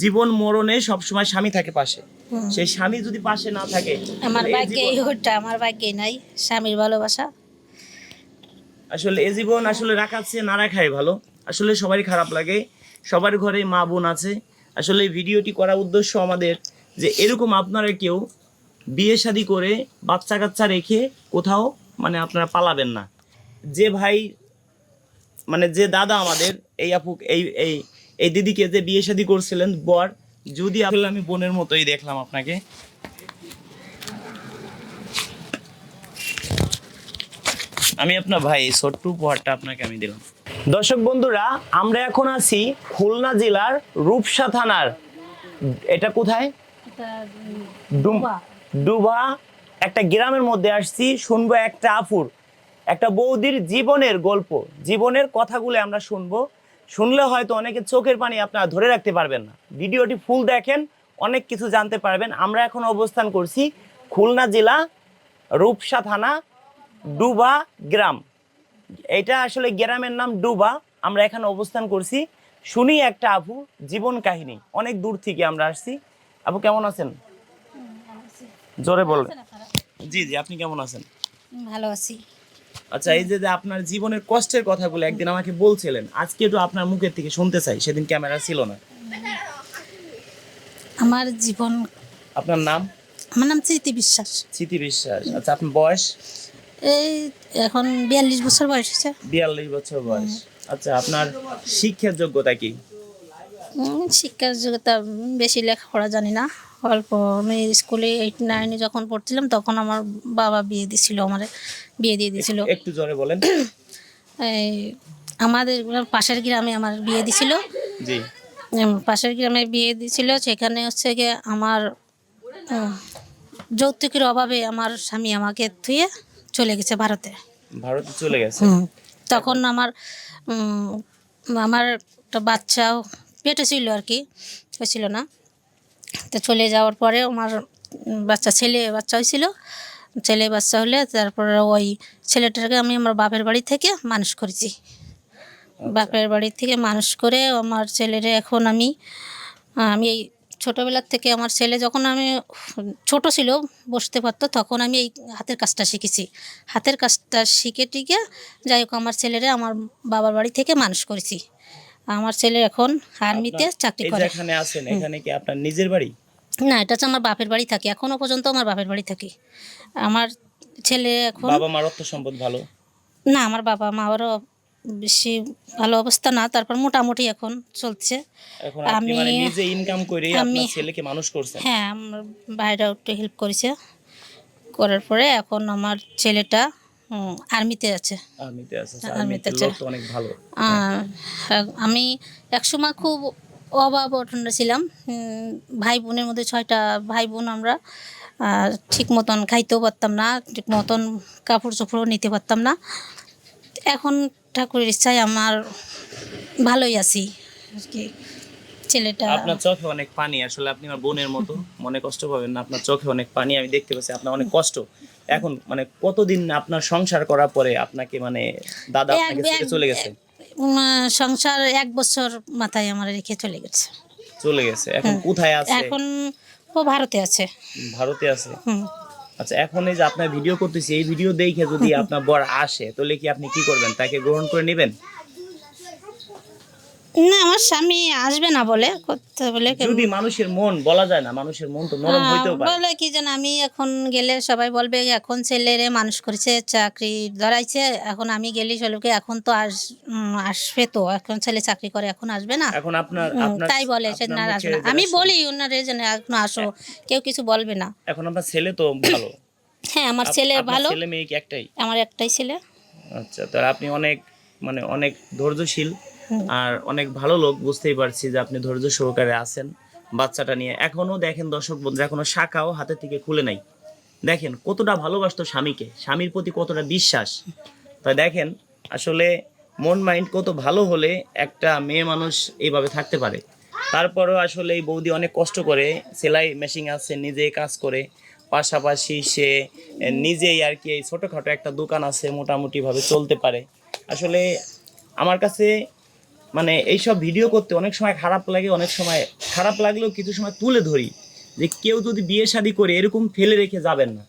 জীবন মরণে সবসময় স্বামী থাকে পাশে। সেই স্বামী যদি পাশে না থাকে আমার এই ভাগ্যে ওটা আমার ভাগ্যে নাই স্বামীর ভালোবাসা। আসলে এ জীবন আসলে রাখার চেয়ে না রাখাই ভালো। আসলে সবারই খারাপ লাগে সবার ঘরে মা বোন আছে। আসলে এই ভিডিওটি করার উদ্দেশ্য আমাদের যে এরকম আপনারা কেউ বিয়ে শাদি করে বাচ্চা কাচ্চা রেখে কোথাও মানে আপনারা পালাবেন না। যে ভাই মানে যে দাদা আমাদের এই আপু এই এই এই দিদিকে যে বিয়ে শাদি করছিলেন বর যদি আসলে আমি বোনের মতোই দেখলাম আপনাকে। আমি আপনার ভাই এই ছোট্ট উপহারটা আপনাকে আমি দিলাম। দর্শক বন্ধুরা আমরা এখন আছি খুলনা জেলার রূপসা থানার। এটা কোথায়? ডুবা। একটা গ্রামের মধ্যে আসছি শুনব একটা আফুর একটা বৌদির জীবনের গল্প। জীবনের কথাগুলো আমরা শুনব। শুনলে হয়তো অনেকে চোখের পানি আপনারা ধরে রাখতে পারবেন না। ভিডিওটি ফুল দেখেন অনেক কিছু জানতে পারবেন। আমরা এখন অবস্থান করছি খুলনা জেলা রূপসা থানা ডুবা গ্রাম। এটা আসলে গ্রামের নাম ডুবা আমরা এখানে অবস্থান করছি। শুনি একটা আপু জীবন কাহিনী। অনেক দূর থেকে আমরা আসছি। আপু কেমন আছেন? জোরে বলবেন। জি জি আপনি কেমন আছেন? ভালো আছি। আচ্ছা এই যে আপনার জীবনের কষ্টের কথাগুলো একদিন আমাকে বলছিলেন আজকে একটু আপনার মুখের থেকে শুনতে চাই সেদিন ক্যামেরা ছিল না। আমার জীবন আপনার নাম? আমার নাম স্মৃতি বিশ্বাস। স্মৃতি বিশ্বাস। আচ্ছা আপনার বয়স? এই এখন বিয়াল্লিশ বছর বয়স হয়েছে। বিয়াল্লিশ বছর বয়স। আচ্ছা আপনার শিক্ষার যোগ্যতা কি? শিক্ষার যোগ্যতা বেশি লেখাপড়া জানি না। অল্প। আমি স্কুলে এইট নাইনে যখন পড়ছিলাম তখন আমার বাবা বিয়ে দিছিল আমার বিয়ে দিয়ে দিছিল। একটু জোরে বলেন। এই আমাদের পাশের গ্রামে আমার বিয়ে দিছিল। জি। পাশের গ্রামে বিয়ে দিছিল সেখানে হচ্ছে গিয়ে আমার যৌতুকের অভাবে আমার স্বামী আমাকে থুয়ে চলে গেছে ভারতে। ভারতে চলে গেছে? হুম। তখন আমার আমার একটা বাচ্চা পেটে ছিল আর কি হয়েছিল না। তো চলে যাওয়ার পরে আমার বাচ্চা ছেলে, বাচ্চা হয়েছিল। ছেলে বাচ্চা হলে তারপরে ওই ছেলেটাকে আমি আমার বাপের বাড়ি থেকে মানুষ করেছি। বাপের বাড়ি থেকে মানুষ করে আমার ছেলেরে এখন আমি আমি এই ছোটোবেলার থেকে আমার ছেলে যখন আমি ছোট ছিল, বসতে পারতো, তখন আমি এই হাতের কাজটা শিখেছি। হাতের কাজটা শিখে টিকে যাই হোক, আমার ছেলেরে আমার বাবার বাড়ি থেকে মানুষ করেছি। আমার ছেলে এখন আর্মিতে চাকরি করে। যেখানে আছেন এখানে কি আপনার নিজের বাড়ি? না এটা হচ্ছে আমার বাপের বাড়ি থাকি। এখনও পর্যন্ত আমার বাপের বাড়ি থাকি। আমার ছেলে এখন বাবা মার অর্থ সম্পদ ভালো? না আমার বাবা মা মারও বেশি ভালো অবস্থা না তারপর মোটামুটি এখন চলছে। এখন আমি- মানে নিজে ইনকাম করে আপনার আমি- ছেলেকে মানুষ করছেন? হ্যাঁ আমার ভাইরাও একটু হেল্প করেছে। করার পরে এখন আমার ছেলেটা আর্মিতে আছে। আর্মিতে আছে আর্মিতে আর্মিতে আছে। অনেক ভালো। আমি একসময় খুব অভাব অটন্য ছিলাম। ভাই বোনের মধ্যে ছয়টা ভাই বোন আমরা আর ঠিক মতন খাইতেও পারতাম না ঠিক মতন কাপড় চোপড়ও নিতে পারতাম না। এখন ঠাকুরের ইচ্ছায় আমার ভালোই আছি আর কি। ছেলেটা। আপনার চোখে অনেক পানি আসলে আপনি আমার বোনের মতো মনে কষ্ট পাবেন না আপনার চোখে অনেক পানি আমি দেখতে পাচ্ছি আপনার অনেক কষ্ট। এখন মানে কতদিন আপনার সংসার করার পরে আপনাকে মানে দাদা আপনাকে ছেড়ে চলে গেছে? সংসার এক বছর মাথায় আমার রেখে চলে গেছে। চলে গেছে। এখন কোথায় আছে? এখন ও ভারতে আছে। ভারতে আছে? আচ্ছা এখন এই যে আপনার ভিডিও করতেছি এই ভিডিও দেখে যদি আপনার বর আসে তাহলে কি আপনি কি করবেন? তাকে গ্রহণ করে নেবেন? না আমার স্বামী আসবে না বলে করতে বলে যদি মানুষের মন বলা যায় না মানুষের মন তো নরম হইতেও পারে। বলে কি যেন আমি এখন গেলে সবাই বলবে এখন ছেলেরে মানুষ করেছে চাকরি ধরাইছে এখন আমি গেলি চলবে এখন তো আস আসবে তো এখন ছেলে চাকরি করে এখন আসবে না। এখন আপনার তাই বলে সে না আসবে না। আমি বলি ওনারে যেন এখন আসো কেউ কিছু বলবে না। এখন আপনার ছেলে তো ভালো। হ্যাঁ আমার ছেলে ভালো। ছেলে মেয়ে কি একটাই? আমার একটাই ছেলে। আচ্ছা তাহলে আপনি অনেক মানে অনেক ধৈর্যশীল। আর অনেক ভালো লোক বুঝতেই পারছি যে আপনি ধৈর্য সহকারে আছেন বাচ্চাটা নিয়ে। এখনও দেখেন দর্শক বন্ধু এখনও শাখাও হাতে থেকে খুলে নাই। দেখেন কতটা ভালোবাসতো স্বামীকে, স্বামীর প্রতি কতটা বিশ্বাস। তাই দেখেন, আসলে মন মাইন্ড কত ভালো হলে একটা মেয়ে মানুষ এইভাবে থাকতে পারে। তারপরেও আসলে এই বৌদি অনেক কষ্ট করে, সেলাই মেশিন আছে নিজে কাজ করে। পাশাপাশি সে নিজেই আর কি এই ছোটোখাটো একটা দোকান আছে, মোটামুটিভাবে চলতে পারে। আসলে আমার কাছে মানে এইসব ভিডিও করতে অনেক সময় খারাপ লাগে অনেক সময় খারাপ লাগলেও কিছু সময় তুলে ধরি যে কেউ যদি বিয়ে শাদী করে এরকম ফেলে রেখে যাবেন না।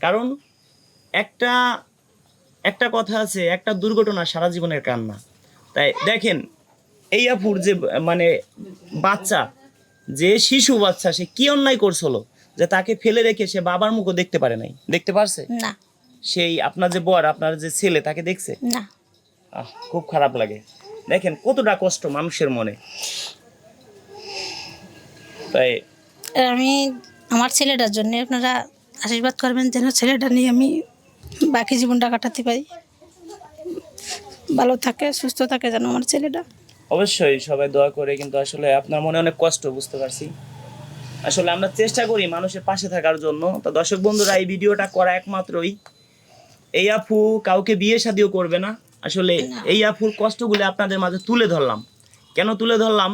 কারণ একটা একটা কথা আছে একটা দুর্ঘটনা সারা জীবনের কান্না। তাই দেখেন এই আপুর যে মানে বাচ্চা যে শিশু বাচ্চা সে কি অন্যায় করছিল যে তাকে ফেলে রেখে সে বাবার মুখও দেখতে পারে নাই? দেখতে পারছে? না। সেই আপনার যে বর আপনার যে ছেলে তাকে দেখছে? না। আহ, খুব খারাপ লাগে। দেখেন কতটা কষ্ট মানুষের মনে। তাই আমি আমার ছেলেটার জন্য আপনারা আশীর্বাদ করবেন যেন ছেলেটা নিয়ে আমি বাকি জীবনটা কাটাতে পারি। ভালো থাকে সুস্থ থাকে যেন আমার ছেলেটা। অবশ্যই সবাই দোয়া করে কিন্তু আসলে আপনার মনে অনেক কষ্ট বুঝতে পারছি। আসলে আমরা চেষ্টা করি মানুষের পাশে থাকার জন্য। তো দর্শক বন্ধুরা এই ভিডিওটা করা একমাত্রই। এই আপু কাউকে বিয়ে শাদিও করবে না। আসলে এই আফুর কষ্টগুলো আপনাদের মাঝে তুলে ধরলাম। কেন তুলে ধরলাম?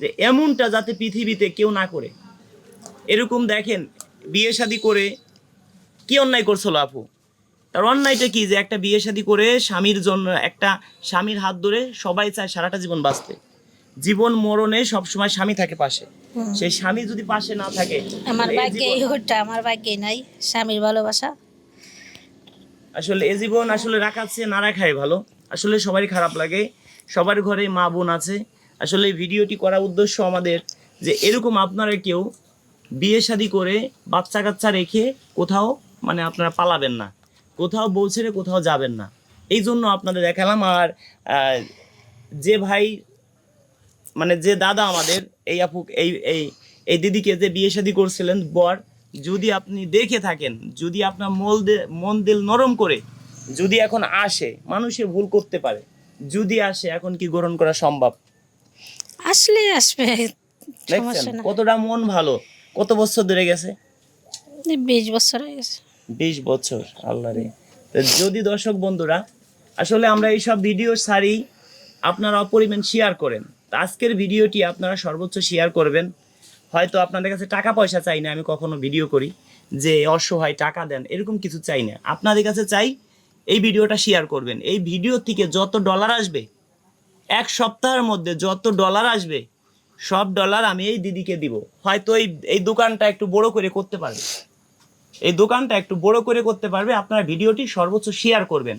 যে এমনটা যাতে পৃথিবীতে কেউ না করে। এরকম দেখেন বিয়ে শাদি করে কি অন্যায় করছিল আপু? তার অন্যায়টা কি? যে একটা বিয়ে শাদি করে স্বামীর জন্য একটা স্বামীর হাত ধরে সবাই চায় সারাটা জীবন বাঁচতে। জীবন মরণে সবসময় স্বামী থাকে পাশে। সেই স্বামী যদি পাশে না থাকে আমার ভাগ্যে ওটা আমার ভাগ্যে নাই। স্বামীর ভালোবাসা আসলে এ জীবন আসলে রাখাচ্ছে না রাখাই ভালো। আসলে সবারই খারাপ লাগে, সবার ঘরে মা বোন আছে। আসলে এই ভিডিওটি করার উদ্দেশ্য আমাদের যে এরকম আপনারা কেউ বিয়ে শাদি করে বাচ্চা কাচ্চা রেখে কোথাও মানে আপনারা পালাবেন না। কোথাও বউ ছেড়ে কোথাও যাবেন না। এই জন্য আপনাদের দেখালাম আর যে ভাই মানে যে দাদা আমাদের, এই আপু, এই এই এই দিদিকে যে বিয়ে শাদি করছিলেন বর যদি আপনি দেখে থাকেন যদি আপনার মল দে- মন দিল নরম করে যদি এখন আসে মানুষে ভুল করতে পারে যদি আসে এখন কি গ্রহণ করা সম্ভব? আসলে আসবে দেখছেন? কতটা মন ভালো? কত বছর ধরে গেছে? বিশ বছর হয়ে গেছে। বিশ বছর আল্লাহ রে। যদি দর্শক বন্ধুরা আসলে আমরা এইসব ভিডিও সারি আপনারা অপরিমাণ শেয়ার করেন। আজকের ভিডিওটি আপনারা সর্বোচ্চ শেয়ার করবেন। হয়তো আপনাদের কাছে টাকা পয়সা চাই না, আমি কখনো ভিডিও করি, যে অসহায় টাকা দেন, এরকম কিছু চাই না। আপনাদের কাছে চাই এই ভিডিওটা শেয়ার করবেন। এই ভিডিও থেকে যত ডলার আসবে, এক সপ্তাহের মধ্যে যত ডলার আসবে, সব ডলার আমি এই দিদিকে দিব। হয়তো এই এই দোকানটা একটু বড় করে করতে পারবে। এই দোকানটা একটু বড় করে করতে পারবে, আপনারা ভিডিওটি সর্বোচ্চ শেয়ার করবেন।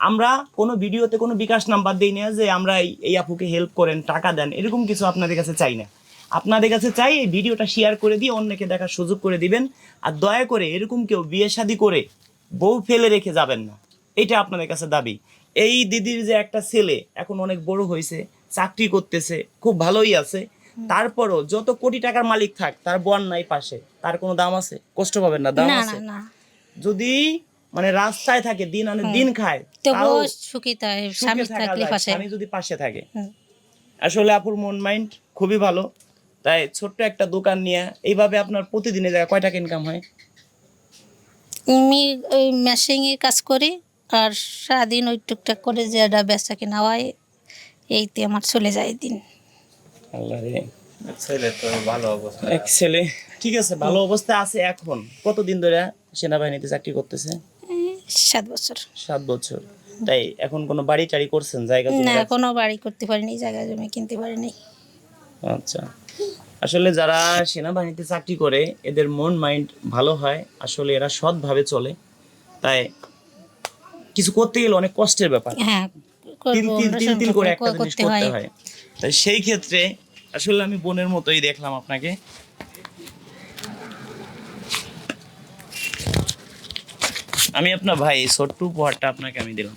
আমরা কোনো ভিডিওতে কোনো বিকাশ নাম্বার দিই না যে আমরা এই আপুকে হেল্প করেন, টাকা দেন, এরকম কিছু আপনাদের কাছে চাই না। আপনাদের কাছে চাই এই ভিডিওটা শেয়ার করে দিয়ে অন্যকে দেখার সুযোগ করে দিবেন। আর দয়া করে এরকম কেউ বিয়ে শাদি করে বউ ফেলে রেখে যাবেন না। এটা আপনাদের কাছে দাবি। এই দিদির যে একটা ছেলে এখন অনেক বড় হয়েছে চাকরি করতেছে খুব ভালোই আছে। তারপরও যত কোটি টাকার মালিক থাক তার বন নাই পাশে। তার কোনো দাম আছে? কষ্ট পাবেন না দাম আছে। যদি মানে রাস্তায় থাকে দিন আনে দিন খায় তবুও সুখী তাই স্বামী থাকলে পাশে। স্বামী যদি পাশে থাকে। আসলে আপুর মন মাইন্ড খুবই ভালো। তাই ছোট্ট একটা দোকান নিয়ে এইভাবে আপনার প্রতিদিনে জায়গা কয় টাকা ইনকাম হয়? আমি ওই মেশিংয়ের কাজ করি আর সারাদিন ওই টুকটাক করে যেটা বেচা কিনা হয় এইতে আমার চলে যায় দিন। আল্লাহ রে। ছেলে তো ভালো অবস্থা। এক ছেলে। ঠিক আছে ভালো অবস্থা আছে এখন। কতদিন ধরে সেনাবাহিনীতে চাকরি করতেছে? সাত বছর। সাত বছর। তাই এখন কোনো বাড়ি টাড়ি করছেন? জায়গা না? কোনো বাড়ি করতে পারিনি জায়গা জমি কিনতে পারিনি। আচ্ছা। আসলে যারা সেনাবাহিনীতে চাকরি করে এদের মন মাইন্ড ভালো হয়। আসলে এরা সৎভাবে চলে। তাই কিছু করতে গেলে অনেক কষ্টের ব্যাপার। হ্যাঁ তিন তিন তিন তিন করে একটা জিনিস করতে হয়। হয়। তাই সেই ক্ষেত্রে আসলে আমি বোনের মতোই দেখলাম আপনাকে। আমি আপনার ভাই ছোট্ট উপহারটা আপনাকে আমি দিলাম।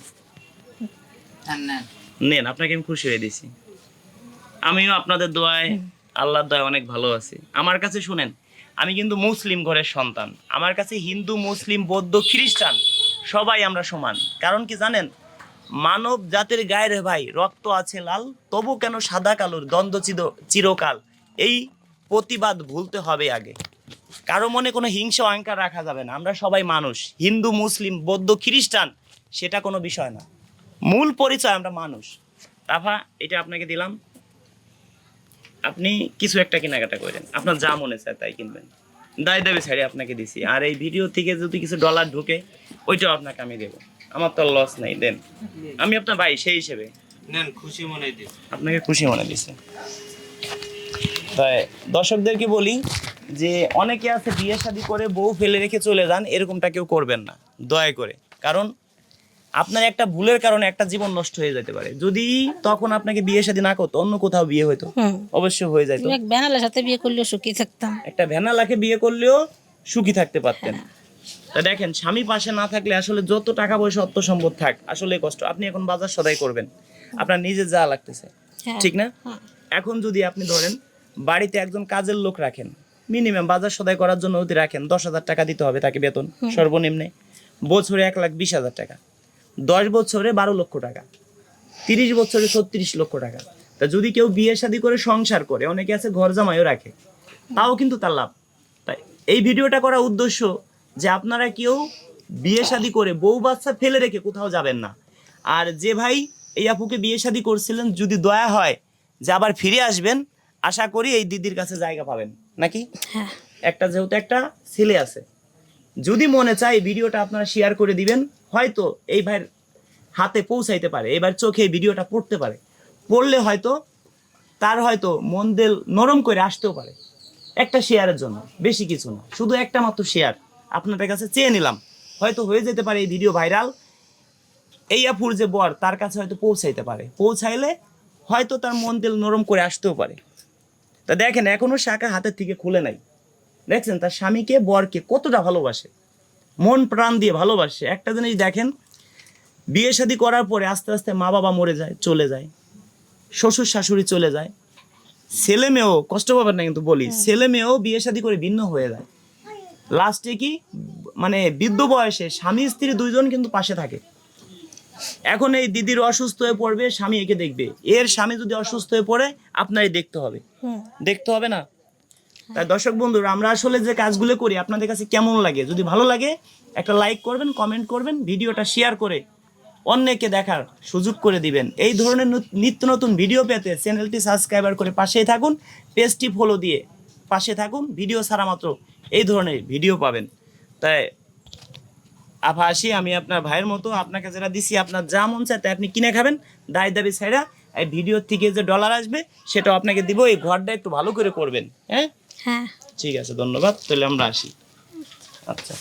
নেন। আপনাকে আমি খুশি হয়ে দিছি আমিও আপনাদের দোয়ায় আল্লাহর দোয়ায় অনেক ভালো আছি। আমার কাছে শুনেন, আমি কিন্তু মুসলিম ঘরের সন্তান। আমার কাছে হিন্দু, মুসলিম, বৌদ্ধ, খ্রিস্টান, সবাই আমরা সমান। কারণ কি জানেন? মানব জাতির গায়ের ভাই, রক্ত আছে লাল, তবু কেন সাদা কালোর, দ্বন্দ্ব চিরকাল? এই প্রতিবাদ ভুলতে হবে আগে। কারও মনে কোনো হিংসা অহংকার রাখা যাবে না। আমরা সবাই মানুষ। হিন্দু, মুসলিম, বৌদ্ধ, খ্রিস্টান, সেটা কোনো বিষয় না। মূল পরিচয় আমরা মানুষ। রাফা, এটা আপনাকে দিলাম। আপনি কিছু একটা কেনাকাটা করেন। আপনার যা মনে চায় তাই কিনবেন। দায় দাবি ছাড়ে আপনাকে দিছি। আর এই ভিডিও থেকে যদি কিছু ডলার ঢুকে ওইটাও আপনাকে আমি দেবো। আমার তো লস নাই দেন। আমি আপনার ভাই সেই হিসেবে। নেন খুশি মনে আপনাকে খুশি মনে দিছে। তাই দর্শকদেরকে বলি যে অনেকে আছে বিয়ে শাদী করে বউ ফেলে রেখে চলে যান এরকমটা কেউ করবেন না। দয়া করে। কারণ আপনার একটা ভুলের কারণে একটা জীবন নষ্ট হয়ে যেতে পারে। যদি তখন আপনাকে বিয়ে শাদী না করতো অন্য কোথাও বিয়ে হতো হুম। অবশ্যই হয়ে যেত এক ব্যানালের সাথে বিয়ে করলেও সুখী থাকতাম। একটা ভ্যানালাকে বিয়ে করলেও সুখী থাকতে পারতেন। তা দেখেন স্বামী পাশে না থাকলে আসলে যত টাকা পয়সা অর্থ সম্পদ থাক আসলে কষ্ট। আপনি এখন বাজার সদাই করবেন। আপনার নিজে যা লাগতেছে। হ্যাঁ। ঠিক না? হ্যাঁ। এখন যদি আপনি ধরেন বাড়িতে একজন কাজের লোক রাখেন মিনিমাম বাজার সদাই করার জন্য যদি রাখেন দশ হাজার টাকা দিতে হবে তাকে বেতন সর্বনিম্নে। বছরে এক লাখ বিশ হাজার টাকা। দশ বছরে বারো লক্ষ টাকা তিরিশ বছরে ছত্রিশ লক্ষ টাকা। তা যদি কেউ বিয়ে শাদী করে সংসার করে অনেকে আছে ঘর জামাইও রাখে তাও কিন্তু তার লাভ। তাই এই ভিডিওটা করার উদ্দেশ্য যে আপনারা কেউ বিয়ে শাদী করে বউ বাচ্চা ফেলে রেখে কোথাও যাবেন না। আর যে ভাই এই আপুকে বিয়ে শাদী করছিলেন যদি দয়া হয় যে আবার ফিরে আসবেন আশা করি এই দিদির কাছে জায়গা পাবেন। নাকি? হ্যাঁ। একটা যেহেতু একটা ছেলে আছে যদি মনে চায় ভিডিওটা আপনারা শেয়ার করে দিবেন, হয়তো এই ভাইয়ের হাতে পৌঁছাইতে পারে, এবার চোখে ভিডিওটা পড়তে পারে। পড়লে হয়তো তার হয়তো মন দেল নরম করে আসতেও পারে। একটা শেয়ারের জন্য, বেশি কিছু না, শুধু একটা মাত্র শেয়ার আপনাদের কাছে চেয়ে নিলাম, হয়তো হয়ে যেতে পারে এই ভিডিও ভাইরাল এই আপুর যে বর, তার কাছে হয়তো পৌঁছাইতে পারে। পৌঁছাইলে হয়তো তার মন দিল নরম করে আসতেও পারে। তা দেখেন, এখনও শাখা হাতের থেকে খুলে নাই। দেখছেন তার স্বামীকে বরকে কতটা ভালোবাসে। মন প্রাণ দিয়ে ভালোবাসে। একটা জিনিস দেখেন বিয়ে শাদী করার পরে আস্তে আস্তে মা বাবা মরে যায় চলে যায়। শ্বশুর শাশুড়ি চলে যায়। ছেলে মেয়েও কষ্ট পাবেন না কিন্তু বলি ছেলে মেয়েও বিয়ে শাদী করে ভিন্ন হয়ে যায়। লাস্টে কি মানে বৃদ্ধ বয়সে স্বামী স্ত্রী দুইজন কিন্তু পাশে থাকে। এখন এই দিদির অসুস্থ হয়ে পড়বে স্বামী একে দেখবে। এর স্বামী যদি অসুস্থ হয়ে পড়ে আপনারই দেখতে হবে। দেখতে হবে না? তাই দর্শক বন্ধুরা, আমরা আসলে যে কাজগুলো করি, আপনাদের কাছে কেমন লাগে? যদি ভালো লাগে, একটা লাইক করবেন কমেন্ট করবেন, ভিডিওটা শেয়ার করে অন্যকে দেখার সুযোগ করে দিবেন। এই ধরনের নিত্য নতুন ভিডিও পেতে চ্যানেলটি সাবস্ক্রাইবার করে পাশেই থাকুন, পেজটি ফলো দিয়ে পাশে থাকুন ভিডিও ছাড়া মাত্র এই ধরনের ভিডিও পাবেন। তাই আফা আসি, আমি আপনার ভাইয়ের মতো আপনাকে যেটা দিছি, আপনার যা মন চায় তাই আপনি কিনে খাবেন। দায় দাবি ছাইরা এই ভিডিওর থেকে যে ডলার আসবে, সেটাও আপনাকে দিব, এই ঘরটা একটু ভালো করে করবেন হ্যাঁ? হ্যাঁ। ঠিক আছে ধন্যবাদ। তাহলে আমরা আসি। আচ্ছা।